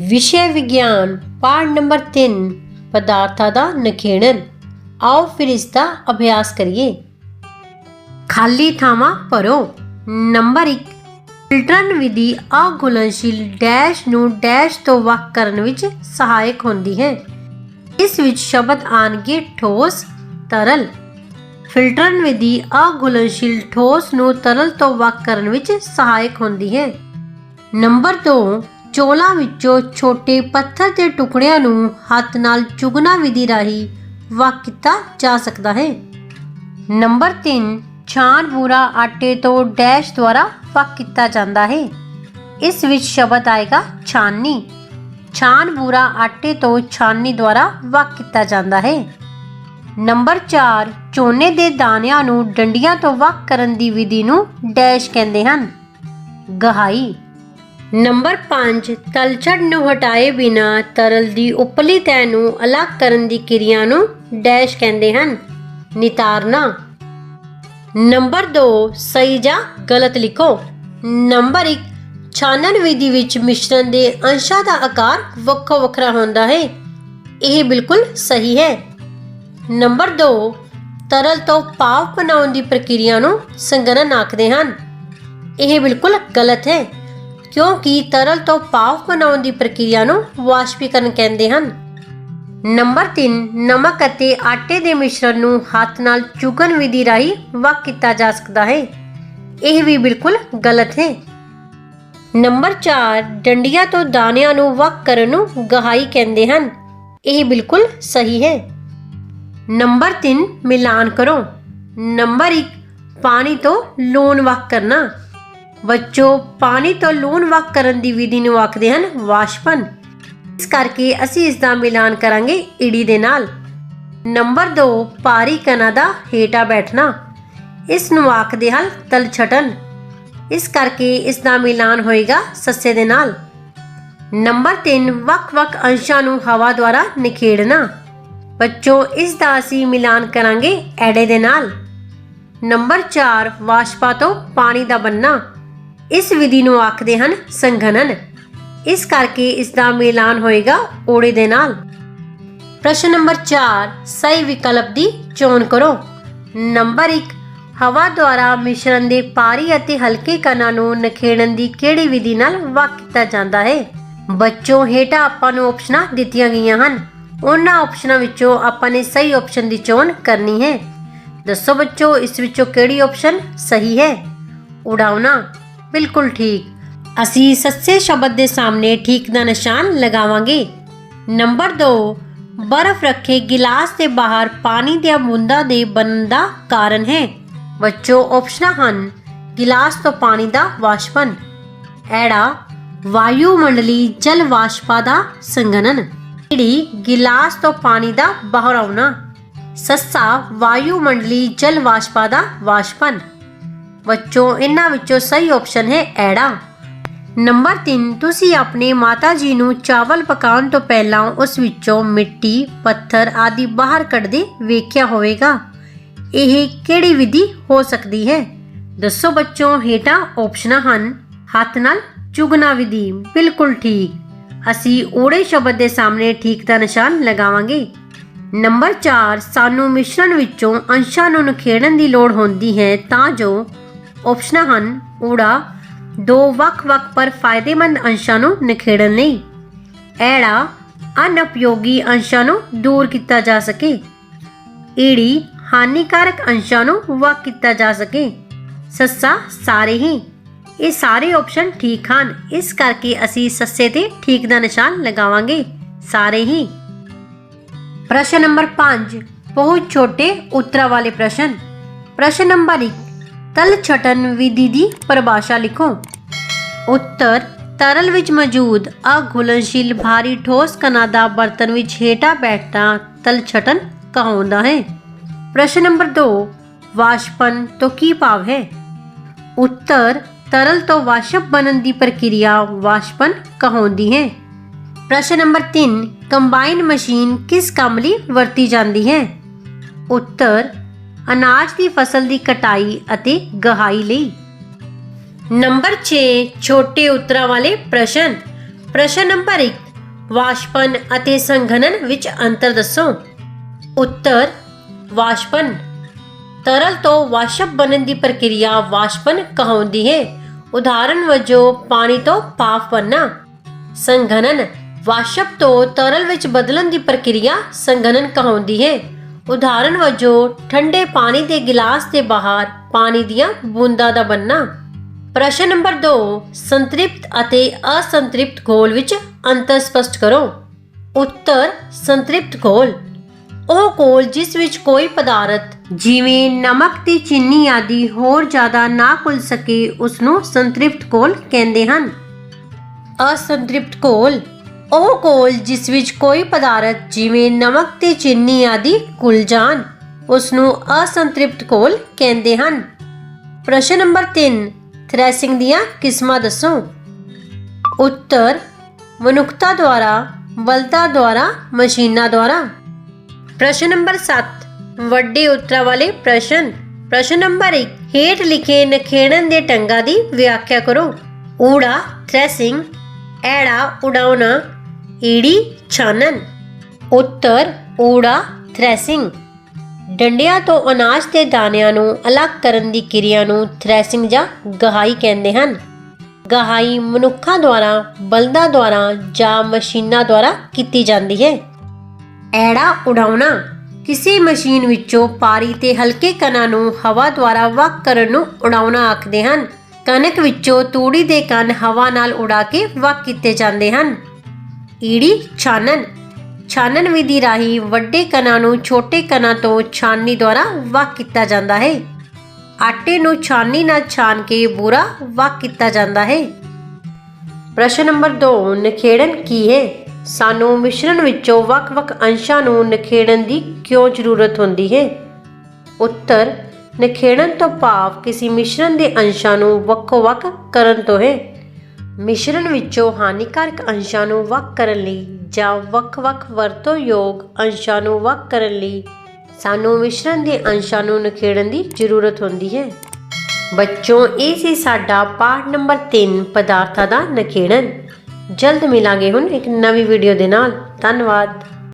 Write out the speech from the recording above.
ਵਿਸ਼ੇ ਵਿਗਿਆਨ, ਪਾਠ ਨੰਬਰ 3 ਪਦਾਰਥਾਂ ਦਾ ਨਖੇੜਨ। ਆਓ ਫਿਰ ਇਸ ਦਾ ਅਭਿਆਸ ਕਰੀਏ। ਖਾਲੀ ਥਾਵਾਂ ਭਰੋ। ਨੰਬਰ 1 ਫਿਲਟਰਨ ਵਿਧੀ ਅਘੁਲਨਸ਼ੀਲ ਡੈਸ਼ ਨੂੰ ਡੈਸ਼ ਤੋਂ ਵੱਖ ਕਰਨ ਵਿੱਚ ਸਹਾਇਕ ਹੁੰਦੀ ਹੈ। ਇਸ ਵਿੱਚ ਸ਼ਬਦ ਆਣਗੇ ਠੋਸ, ਤਰਲ। ਫਿਲਟਰਨ ਵਿਧੀ ਅਘੁਲਨਸ਼ੀਲ ਠੋਸ ਨੂੰ ਤਰਲ ਤੋਂ ਵੱਖ ਕਰਨ ਵਿੱਚ ਸਹਾਇਕ ਹੁੰਦੀ ਹੈ। ਨੰਬਰ 2 ਚੋਲਾਂ ਵਿੱਚੋਂ ਛੋਟੇ ਪੱਥਰ ਦੇ ਟੁਕੜਿਆਂ ਨੂੰ ਹੱਥ ਨਾਲ ਚੁਗਣਾ ਵਿਧੀ ਰਾਹੀਂ ਵੱਖ ਕੀਤਾ ਜਾ ਸਕਦਾ ਹੈ। ਨੰਬਰ 3 ਛਾਣ ਬੂਰਾ ਆਟੇ ਤੋਂ ਡੈਸ਼ ਦੁਆਰਾ ਵੱਖ ਕੀਤਾ ਜਾਂਦਾ ਹੈ। ਇਸ ਵਿੱਚ ਸ਼ਬਦ ਆਏਗਾ ਛਾਨਣੀ। ਛਾਣ ਬੂਰਾ ਆਟੇ ਤੋਂ ਛਾਨਣੀ ਦੁਆਰਾ ਵੱਖ ਕੀਤਾ ਜਾਂਦਾ ਹੈ। ਨੰਬਰ 4 ਚੋਨੇ ਦੇ ਦਾਣਿਆਂ ਨੂੰ ਡੰਡੀਆਂ ਤੋਂ ਵੱਖ ਕਰਨ ਦੀ ਵਿਧੀ ਨੂੰ ਡੈਸ਼ ਕਹਿੰਦੇ ਹਨ। ਗਹਾਈ। ਨੰਬਰ 5 ਤਲਛੜ ਨੂੰ ਹਟਾਏ ਬਿਨਾ ਤਰਲ ਦੀ ਉਪਰਲੀ ਤਹਿ ਨੂੰ ਅਲੱਗ ਕਰਨ ਦੀ ਕਿਰਿਆ ਨੂੰ ਡੈਸ਼ ਕਹਿੰਦੇ ਹਨ। ਨਿਤਾਰਨਾ। ਨੰਬਰ 2 ਸਹੀ ਜਾਂ ਗਲਤ ਲਿਖੋ। ਨੰਬਰ 1 ਛਾਨਣ ਵਿਧੀ ਵਿੱਚ ਮਿਸ਼ਰਣ ਦੇ ਅੰਸ਼ਾਂ ਦਾ ਆਕਾਰ ਵੱਖੋ ਵੱਖਰਾ ਹੁੰਦਾ ਹੈ। ਇਹ ਬਿਲਕੁਲ ਸਹੀ ਹੈ। ਨੰਬਰ 2 ਤਰਲ ਤੋਂ ਭਾਵ ਬਣਾਉਣ ਦੀ ਪ੍ਰਕਿਰਿਆ ਨੂੰ ਸੰਗਣਨ ਆਖਦੇ ਹਨ। ਇਹ ਬਿਲਕੁਲ ਗਲਤ ਹੈ। ਕਿਉਂਕਿ ਤਰਲ ਤੋਂ ਭਾਵ ਬਣਾਉਣ ਦੀ ਪ੍ਰਕਿਰਿਆ ਨੂੰ ਵਾਸ਼ਪੀਕਰਨ ਕਹਿੰਦੇ ਹਨ। ਨੰਬਰ 3 ਨਮਕ ਅਤੇ ਆਟੇ ਦੇ ਮਿਸ਼ਰਣ ਨੂੰ ਹੱਥ ਨਾਲ ਚੁਗਣ ਵਿਧੀ ਰਾਹੀਂ ਵੱਖ ਕੀਤਾ ਜਾ ਸਕਦਾ ਹੈ। ਇਹ ਵੀ ਬਿਲਕੁਲ ਗਲਤ ਹੈ। ਨੰਬਰ 4 ਡੰਡੀਆਂ ਤੋਂ ਦਾਣਿਆਂ ਨੂੰ ਵੱਖ ਕਰਨ ਨੂੰ ਗਹਾਈ ਕਹਿੰਦੇ ਹਨ। ਇਹ ਬਿਲਕੁਲ ਸਹੀ ਹੈ। ਨੰਬਰ 3 ਮਿਲਾਨ ਕਰੋ। ਨੰਬਰ 1 ਪਾਣੀ ਤੋਂ ਲੂਣ ਵੱਖ ਕਰਨਾ। ਬੱਚੋ ਪਾਣੀ ਤੋਂ ਲੂਣ ਵੱਖ ਕਰਨ ਦੀ ਵਿਧੀ ਨੂੰ ਆਖਦੇ ਹਨ ਵਾਸ਼ਪਨ। ਇਸ ਕਰਕੇ ਅਸੀਂ ਇਸ ਦਾ ਮਿਲਾਨ ਕਰਾਂਗੇ ਈੜੀ ਦੇ ਨਾਲ। ਨੰਬਰ 2 ਭਾਰੀ ਕਣਾ ਦਾ ਹੇਠਾਂ ਬੈਠਣਾ। ਇਸ ਨੂੰ ਆਖਦੇ ਹਨ ਤਲਛਟਨ। ਇਸ ਕਰਕੇ ਇਸ ਦਾ ਮਿਲਾਨ ਹੋਏਗਾ ਸੱਸੇ ਦੇ ਨਾਲ। ਨੰਬਰ 3 ਵੱਖ-ਵੱਖ ਅੰਸ਼ਾਂ ਨੂੰ ਹਵਾ ਦੁਆਰਾ ਨਿਖੇੜਨਾ। ਬੱਚੋ ਇਸ ਦਾ ਅਸੀਂ ਮਿਲਾਨ ਕਰਾਂਗੇ ਐੜੇ ਦੇ ਨਾਲ। ਨੰਬਰ 4 ਵਾਸ਼ਪਾ ਤੋਂ ਪਾਣੀ ਦਾ ਬੰਨਾ ਇਸ ਵਿਧੀ ਨੂੰ ਆਖਦੇ ਹਨ ਸੰਘਣਨ। ਇਸ ਕਰਕੇ ਇਸ ਦਾ ਮਿਲਾਨ ਹੋਏਗਾ ਓੜੇ ਦੇ ਨਾਲ। ਪ੍ਰਸ਼ਨ ਨੰਬਰ 4 ਸਹੀ ਵਿਕਲਪ ਦੀ ਚੋਣ ਕਰੋ। ਨੰਬਰ 1 ਹਵਾ ਦੁਆਰਾ ਮਿਸ਼ਰਣ ਦੇ ਪਾਰੀ ਅਤੇ ਹਲਕੇ ਕਣਾਂ ਨੂੰ ਨਖੇੜਨ ਦੀ ਕਿਹੜੀ ਵਿਧੀ ਨਾਲ ਵੱਖ ਕੀਤਾ ਜਾਂਦਾ ਹੈ? ਬੱਚੋ, ਹੇਠਾਂ ਆਪਾਂ ਨੂੰ ਆਪਸ਼ਨਾਂ ਦਿੱਤੀਆਂ ਗਈਆਂ ਹਨ। ਉਹਨਾਂ ਆਪਸ਼ਨਾਂ ਵਿੱਚੋਂ ਆਪਾਂ ਨੇ ਸਹੀ ਆਪਸ਼ਨ ਦੀ ਚੋਣ ਕਰਨੀ ਹੈ। ਦੱਸੋ ਬੱਚੋ, ਇਸ ਵਿੱਚੋਂ ਕਿਹੜੀ ਆਪਸ਼ਨ ਸਹੀ ਹੈ? ਉਡਾਉਣਾ। ਬਿਲਕੁਲ ਠੀਕ। ਅਸੀਂ ਸੱਸੇ ਸ਼ਬਦ ਦੇ ਸਾਹਮਣੇ ਠੀਕ ਦਾ ਨਿਸ਼ਾਨ ਲਗਾਵਾਂਗੇ। ਨੰਬਰ 2 ਬਰਫ਼ ਰੱਖੇ ਗਿਲਾਸ ਦੇ ਬਾਹਰ ਪਾਣੀ ਦੀਆਂ ਬੂੰਦਾਂ ਦੇ ਬਣਨ ਦਾ ਕਾਰਨ ਹੈ। ਬੱਚੋ ਆਪਸ਼ਨਾਂ ਹਨ, ਗਿਲਾਸ ਤੋਂ ਪਾਣੀ ਦਾ ਵਾਸ਼ਪਨ। ਐੜਾ, ਵਾਯੂਮੰਡਲੀ ਜਲ ਵਾਸ਼ਪਾ ਦਾ ਸੰਗਨਨ ਈੜੀ ਗਿਲਾਸ ਤੋਂ ਪਾਣੀ ਦਾ ਬਾਹਰ ਆਉਣਾ। ਸੱਸਾ, ਵਾਯੂਮੰਡਲੀ ਜਲ ਵਾਸ਼ਪਾ ਦਾ ਵਾਸ਼ਪਨ। ਬੱਚੋ ਇਹਨਾਂ ਵਿੱਚੋਂ ਸਹੀ ਆਪਸ਼ਨ ਹੈ ਐੜਾ। ਨੰਬਰ 3 ਤੁਸੀਂ ਆਪਣੇ ਮਾਤਾ ਜੀ ਨੂੰ ਚਾਵਲ ਪਕਾਉਣ ਤੋਂ ਪਹਿਲਾਂ ਉਸ ਵਿੱਚੋਂ ਮਿੱਟੀ, ਪੱਥਰ ਆਦਿ ਬਾਹਰ ਕੱਢਦੇ ਵੇਖਿਆ ਹੋਵੇਗਾ। ਇਹ ਕਿਹੜੀ ਵਿਧੀ ਹੋ ਸਕਦੀ ਹੈ? ਦੱਸੋ ਬੱਚੋ, ਹੇਠਾਂ ਆਪਸ਼ਨਾਂ ਹਨ। ਹੱਥ ਨਾਲ ਚੁਗਣਾ ਵਿਧੀ, ਬਿਲਕੁਲ ਠੀਕ। ਅਸੀਂ ਓੜੇ ਸ਼ਬਦ ਦੇ ਸਾਹਮਣੇ ਠੀਕ ਦਾ ਨਿਸ਼ਾਨ ਲਗਾਵਾਂਗੇ। ਨੰਬਰ 4 ਸਾਨੂੰ ਮਿਸ਼ਰਣ ਵਿੱਚੋਂ ਅੰਸ਼ਾਂ ਨੂੰ ਨਿਖੇੜਨ ਦੀ ਲੋੜ ਹੁੰਦੀ ਹੈ ਤਾਂ ਜੋ ਆਪਸ਼ਨਾਂ ਹਨ। ਊੜਾ, ਦੋ ਵੱਖ-ਵੱਖ ਪਰ ਫਾਇਦੇਮੰਦ ਅੰਸ਼ਾਂ ਨੂੰ ਨਖੇੜਨ ਲਈ। ਐੜਾ, ਅਨਉਪਯੋਗੀ ਅੰਸ਼ਾਂ ਨੂੰ ਦੂਰ ਕੀਤਾ ਜਾ ਸਕੇ। ਈੜੀ, ਹਾਨੀਕਾਰਕ ਅੰਸ਼ਾਂ ਨੂੰ ਵੱਖ ਕੀਤਾ ਜਾ ਸਕੇ। ਸੱਸਾ, ਸਾਰੇ ਹੀ। ਇਹ ਸਾਰੇ ਆਪਸ਼ਨ ਠੀਕ ਹਨ। ਇਸ ਕਰਕੇ ਅਸੀਂ ਸੱਸੇ ਤੇ ਠੀਕ ਦਾ ਨਿਸ਼ਾਨ ਲਗਾਵਾਂਗੇ। ਸਾਰੇ ਹੀ। ਪ੍ਰਸ਼ਨ ਨੰਬਰ 5 ਬਹੁਤ ਛੋਟੇ ਉੱਤਰਾਂ ਵਾਲੇ ਪ੍ਰਸ਼ਨ। ਪ੍ਰਸ਼ਨ ਨੰਬਰ 1 ਤਲ ਛਟਨ ਵਿਧੀ ਦੀ ਪਰਿਭਾਸ਼ਾ ਲਿਖੋ। ਉੱਤਰ, ਤਰਲ ਵਿੱਚ ਮੌਜੂਦ ਅਘੁਲਨਸ਼ੀਲ ਭਾਰੀ ਠੋਸ ਕਣਾਂ ਦਾ ਬਰਤਨ ਵਿੱਚ ਹੇਠਾਂ ਬੈਠਣਾ ਤਲ ਛਟਨ ਕਹਾਉਂਦਾ ਹੈ। ਪ੍ਰਸ਼ਨ ਨੰਬਰ 2 ਵਾਸ਼ਪਨ ਤੋਂ ਕੀ ਭਾਵ ਹੈ? ਉੱਤਰ, ਤਰਲ ਤੋਂ ਵਾਸ਼ਪ ਬਣਨ ਦੀ ਪ੍ਰਕਿਰਿਆ ਵਾਸ਼ਪਨ ਕਹਾਉਂਦੀ ਹੈ। ਪ੍ਰਸ਼ਨ ਨੰਬਰ 3 ਕੰਬਾਈਨ ਮਸ਼ੀਨ ਕਿਸ ਕੰਮ ਲਈ ਵਰਤੀ ਜਾਂਦੀ ਹੈ? ਉੱਤਰ ਅਨਾਜ ਦੀ ਫਸਲ ਦੀ ਕਟਾਈ ਅਤੇ ਗਹਾਈ ਲਈ। ਨੰਬਰ 6 ਛੋਟੇ ਉੱਤਰਾਂ ਵਾਲੇ ਪ੍ਰਸ਼ਨ। ਪ੍ਰਸ਼ਨ ਨੰਬਰ 1 ਵਾਸ਼ਪਨ ਅਤੇ ਸੰਘਨਨ ਵਿੱਚ ਅੰਤਰ ਦੱਸੋ। ਉੱਤਰ, ਵਾਸ਼ਪਨ। ਤਰਲ ਤੋਂ ਵਾਸ਼ਪ ਬਣਨ ਦੀ ਪ੍ਰਕਿਰਿਆ ਵਾਸ਼ਪਨ ਕਹਾਉਂਦੀ ਹੈ। ਉਦਾਹਰਨ ਵਜੋਂ, ਪਾਣੀ ਤੋਂ ਭਾਫ ਬਣਨਾ। ਸੰਘਨਨ ਵਾਸ਼ਪ ਤੋਂ ਤਰਲ ਵਿੱਚ ਬਦਲਣ ਦੀ ਪ੍ਰਕਿਰਿਆ ਸੰਘਨਨ ਕਹਾਉਂਦੀ ਹੈ। ਉਦਾਹਰਨ ਵਜੋਂ, ਠੰਡੇ ਪਾਣੀ ਦੇ ਗਿਲਾਸ ਦੇ ਬਾਹਰ ਪਾਣੀ ਦੀਆਂ ਬੂੰਦਾਂ ਦਾ ਬਣਨਾ ਪ੍ਰਸ਼ਨ ਨੰਬਰ 2 ਸੰਤ੍ਰਿਪਤ ਅਤੇ ਅਸੰਤ੍ਰਿਪਤ ਘੋਲ ਵਿੱਚ ਅੰਤਰ ਸਪਸ਼ਟ ਕਰੋ। ਉੱਤਰ, ਸੰਤ੍ਰਿਪਤ ਘੋਲ ਉਹ ਘੋਲ ਜਿਸ ਵਿੱਚ ਕੋਈ ਪਦਾਰਥ, ਜਿਵੇਂ ਨਮਕ ਤੇ ਚੀਨੀ ਆਦਿ ਹੋਰ ਜ਼ਿਆਦਾ ਨਾ ਘੁਲ ਸਕੇ ਉਸ ਨੂੰ ਸੰਤ੍ਰਿਪਤ ਘੋਲ ਕਹਿੰਦੇ ਹਨ। ਅਸੰਤ੍ਰਿਪਤ ਘੋਲ ਉਹ ਕੋਲ ਜਿਸ ਵਿੱਚ ਕੋਈ ਪਦਾਰਥ, ਜਿਵੇਂ ਨਮਕ ਤੇ ਚੀਨੀ ਆਦਿ, ਘੁਲ ਜਾਣ ਉਸ ਨੂੰ ਅਸੰਤ੍ਰਿਪਤ ਘੋਲ ਕਹਿੰਦੇ ਹਨ। ਪ੍ਰਸ਼ਨ ਨੰਬਰ 3 ਥ੍ਰੈਸ਼ਿੰਗ ਦੀਆਂ ਕਿਸਮਾਂ ਦੱਸੋ। ਉੱਤਰ, ਮਨੁੱਖਤਾ ਦੁਆਰਾ ਬਲਤਾ ਦੁਆਰਾ, ਮਸ਼ੀਨਾਂ ਦੁਆਰਾ। ਪ੍ਰਸ਼ਨ ਨੰਬਰ 7 ਵੱਡੇ ਉੱਤਰਾਂ ਵਾਲੇ ਪ੍ਰਸ਼ਨ। ਪ੍ਰਸ਼ਨ ਨੰਬਰ 1 ਹੇਠ ਲਿਖੇ ਨਖੇੜਨ ਦੇ ਟੰਗਾਂ ਦੀ ਵਿਆਖਿਆ ਕਰੋ। ਊੜਾ, ਥ੍ਰੈਸ਼ਿੰਗ, ਐੜਾ, ਉਡਾਉਣਾ ਈੜੀ ਛਾਨਣ, ਉੱਤਰ ਊੜਾ ਥ੍ਰੈਸ਼ਿੰਗ। ਡੰਡਿਆਂ ਤੋਂ ਅਨਾਜ ਦੇ ਦਾਣਿਆਂ ਨੂੰ ਅਲੱਗ ਕਰਨ ਦੀ ਕਿਰਿਆ ਨੂੰ ਥ੍ਰੈਸ਼ਿੰਗ ਜਾਂ ਗਹਾਈ ਕਹਿੰਦੇ ਹਨ। ਗਹਾਈ ਮਨੁੱਖਾਂ ਦੁਆਰਾ, ਬਲਦਾਂ ਦੁਆਰਾ ਜਾਂ ਮਸ਼ੀਨਾਂ ਦੁਆਰਾ ਕੀਤੀ ਜਾਂਦੀ ਹੈ। ਐੜਾ ਉਡਾਉਣਾ, ਕਿਸੇ ਮਸ਼ੀਨ ਵਿੱਚੋਂ ਪਾਰੀ ਤੇ ਹਲਕੇ ਕਣਾਂ ਨੂੰ ਹਵਾ ਦੁਆਰਾ ਵੱਖ ਕਰਨ ਨੂੰ ਉਡਾਉਣਾ ਆਖਦੇ ਹਨ। ਕਣਕ ਵਿੱਚੋਂ ਤੂੜੀ ਦੇ ਕਣ ਹਵਾ ਨਾਲ ਉਡਾ ਕੇ ਵੱਖ ਕੀਤੇ ਜਾਂਦੇ ਹਨ। ਈੜੀ ਛਾਨਣ। ਛਾਨਣ ਵਿਧੀ ਰਾਹੀਂ ਵੱਡੇ ਕਣਾਂ ਨੂੰ ਛੋਟੇ ਕਣਾਂ ਤੋਂ ਛਾਨਣੀ ਦੁਆਰਾ ਵੱਖ ਕੀਤਾ ਜਾਂਦਾ ਹੈ। ਆਟੇ ਨੂੰ ਛਾਨਣੀ ਨਾਲ ਛਾਨ ਕੇ ਬੂਰਾ ਵੱਖ ਕੀਤਾ ਜਾਂਦਾ ਹੈ। ਪ੍ਰਸ਼ਨ ਨੰਬਰ 2 ਨਖੇੜਨ ਕੀ ਹੈ? ਸਾਨੂੰ ਮਿਸ਼ਰਣ ਵਿੱਚੋਂ ਵੱਖ-ਵੱਖ ਅੰਸ਼ਾਂ ਨੂੰ ਨਖੇੜਨ ਦੀ ਕਿਉਂ ਜ਼ਰੂਰਤ ਹੁੰਦੀ ਹੈ? ਉੱਤਰ, ਨਖੇੜਨ ਤੋਂ ਭਾਵ ਕਿਸੇ ਮਿਸ਼ਰਣ ਦੇ ਅੰਸ਼ਾਂ ਨੂੰ ਵੱਖੋ-ਵੱਖ ਕਰਨ ਤੋਂ ਹੈ। ਮਿਸ਼ਰਣ ਵਿੱਚੋਂ ਹਾਨੀਕਾਰਕ ਅੰਸ਼ਾਂ ਨੂੰ ਵੱਖ ਕਰਨ ਲਈ ਜਾਂ ਵੱਖ-ਵੱਖ ਵਰਤੋਂਯੋਗ ਅੰਸ਼ਾਂ ਨੂੰ ਵੱਖ ਕਰਨ ਲਈ ਸਾਨੂੰ ਮਿਸ਼ਰਣ ਦੇ ਅੰਸ਼ਾਂ ਨੂੰ ਨਿਖੇੜਨ ਦੀ ਜ਼ਰੂਰਤ ਹੁੰਦੀ ਹੈ। ਬੱਚੋਂ, ਇਹ ਸੀ ਸਾਡਾ ਪਾਠ ਨੰਬਰ 3 ਪਦਾਰਥਾਂ ਦਾ ਨਖੇੜਨ। ਜਲਦ ਮਿਲਾਂਗੇ ਹੁਣ ਇੱਕ ਨਵੀਂ ਵੀਡੀਓ ਦੇ ਨਾਲ। ਧੰਨਵਾਦ।